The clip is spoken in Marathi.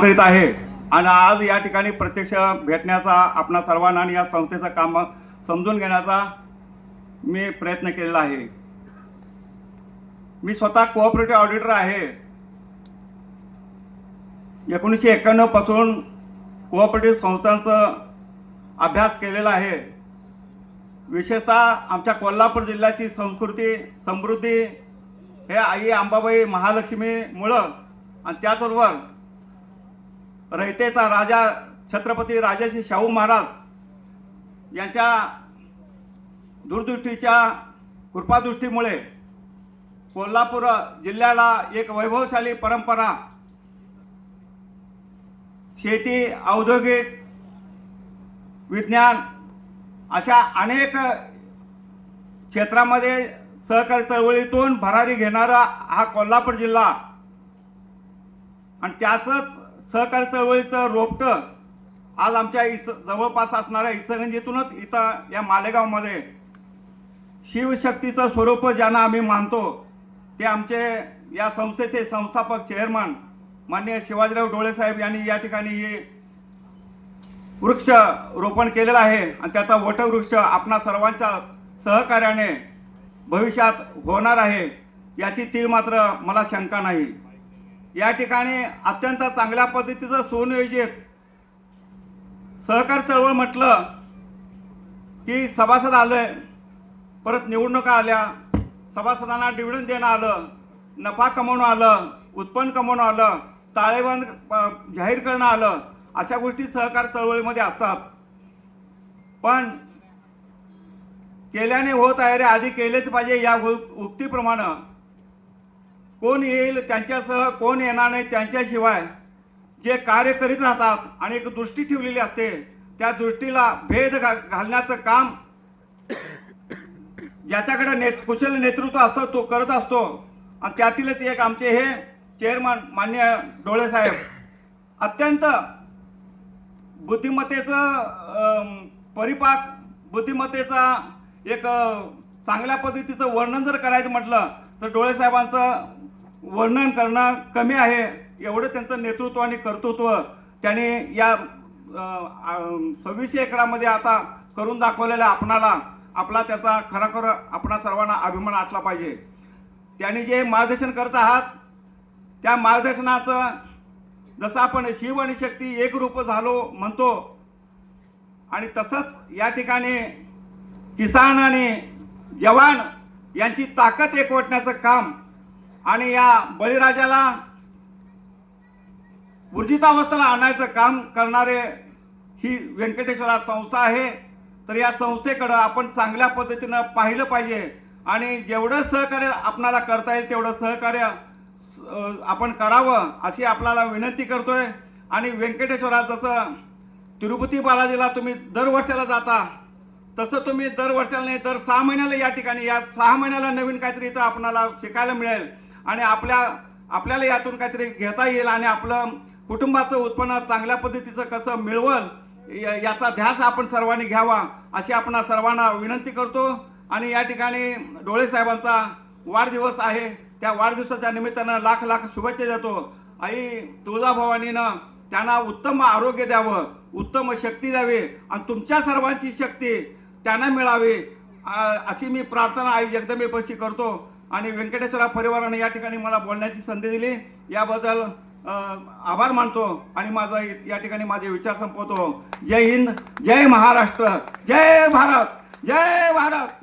करीत आहे. आणि आज या ठिकाणी प्रत्यक्ष भेटण्याचा आपणा सर्वांना आणि या संस्थेचं काम समजून घेण्याचा मी प्रयत्न केलेला आहे. मी स्वतः कोऑपरेटिव्ह ऑडिटर आहे. एकोणीसशे एक्क्याण्णवपासून कोऑपरेटिव्ह संस्थांचं अभ्यास केलेला आहे. विशेषतः आमच्या कोल्हापूर जिल्ह्याची संस्कृती समृद्धी हे आई अंबाबाई महालक्ष्मीमुळं आणि त्याचबरोबर रयतेचा राजा छत्रपती राजाशी शाहू महाराज यांच्या दूरदृष्टीच्या कृपादृष्टीमुळे कोल्हापूर जिल्ह्याला एक वैभवशाली परंपरा शेती औद्योगिक विज्ञान अशा अनेक क्षेत्रामध्ये सहकारी चळवळीतून भरारी घेणारा हा कोल्हापूर जिल्हा. आणि त्याचंच सहकार चळवळीचं रोपटं आज आमच्या इच जवळपास असणाऱ्या इचगंजीतूनच इथं या मालेगावमध्ये शिवशक्तीचं स्वरूप ज्यांना आम्ही मानतो ते आमचे या संस्थेचे संस्थापक चेअरमन माननीय शिवाजीराव डोळे साहेब यांनी या ठिकाणी हे वृक्ष रोपण केलेलं आहे आणि त्याचा वटवृक्ष आपणा सर्वांच्या सहकार्याने भविष्यात होणार आहे याची तीळ मात्र मला शंका नाही. या ठिकाणी अत्यंत चांगल्या पद्धतीचं सुनियोजित सहकार चळवळ म्हटलं की सभासद आलं परत निवडणुका आल्या सभासदांना डिव्हिडंड देणं आलं नफा कमवणं आलं उत्पन्न कमवणं आलं ताळेबंद जाहीर करणं आलं अशा गोष्टी सहकार चळवळीमध्ये असतात. पण केल्याने होत आहे रे आधी केलेच पाहिजे या उक्तीप्रमाणे. कोण येईल त्यांच्यासह कोण येणार नाही त्यांच्याशिवाय जे कार्य करीत राहतात आणि एक दृष्टी ठेवलेली असते त्या दृष्टीला भेद घा घालण्याचं काम ज्याच्याकडे ने कुशल नेतृत्व असतं तो करत असतो. आणि त्यातीलच एक आमचे हे चेअरमन मान्य डोळे साहेब. अत्यंत बुद्धिमत्तेचं परिपाक बुद्धिमत्तेचा एक चांगल्या पद्धतीचं वर्णन जर करायचं म्हटलं तर डोळे साहेबांचं वर्णन करणं कमी आहे. एवढं त्यांचं नेतृत्व आणि कर्तृत्व त्यांनी या सव्वीसशे एकरामध्ये आता करून दाखवलेल्या आपणाला. आपला त्याचा खरोखर आपणा सर्वांना अभिमान असला पाहिजे. त्यांनी जे मार्गदर्शन करत आहात त्या मार्गदर्शनाचं जसं आपण शिव आणि शक्ती एक रूप झालो म्हणतो आणि तसंच या ठिकाणी किसान आणि जवान यांची ताकद एकवटण्याचं काम आणि या बळीराजाला ऊर्जितावस्थेला आणायचं काम करणारे ही व्यंकटेश्वरा संस्था आहे. तर या संस्थेकडं आपण चांगल्या पद्धतीनं पाहिलं पाहिजे. आणि जेवढं सहकार्य आपणाला करता येईल तेवढं सहकार्य आपण करावं अशी आपल्याला विनंती करतोय. आणि व्यंकटेश्वरा जसं तिरुपती बालाजीला तुम्ही दरवर्षाला जाता तसं तुम्ही दरवर्षाला नाही दर सहा महिन्याला या ठिकाणी या सहा महिन्याला नवीन काहीतरी इथं आपणाला शिकायला मिळेल. आणि आपल्या आपल्याला यातून काहीतरी घेता येईल आणि आपलं कुटुंबाचं उत्पन्न चांगल्या पद्धतीचं कसं मिळवल या- याचा ध्यास आपण सर्वांनी घ्यावा अशी आपण सर्वांना विनंती करतो. आणि या ठिकाणी डोळे साहेबांचा वाढदिवस आहे. त्या वाढदिवसाच्या निमित्तानं लाख लाख शुभेच्छा देतो. आई तुळजाभवानीनं त्यांना उत्तम आरोग्य द्यावं उत्तम शक्ती द्यावी आणि तुमच्या सर्वांची शक्ती त्यांना मिळावी अशी मी प्रार्थना आई जगदंबेपाशी करतो. आणि व्यंकटेश्वरा परिवाराने या ठिकाणी मला बोलण्याची संधी दिली. याबद्दल आभार मानतो आणि माझा या ठिकाणी माझे विचार संपवतो. जय हिंद जय महाराष्ट्र जय भारत जय भारत.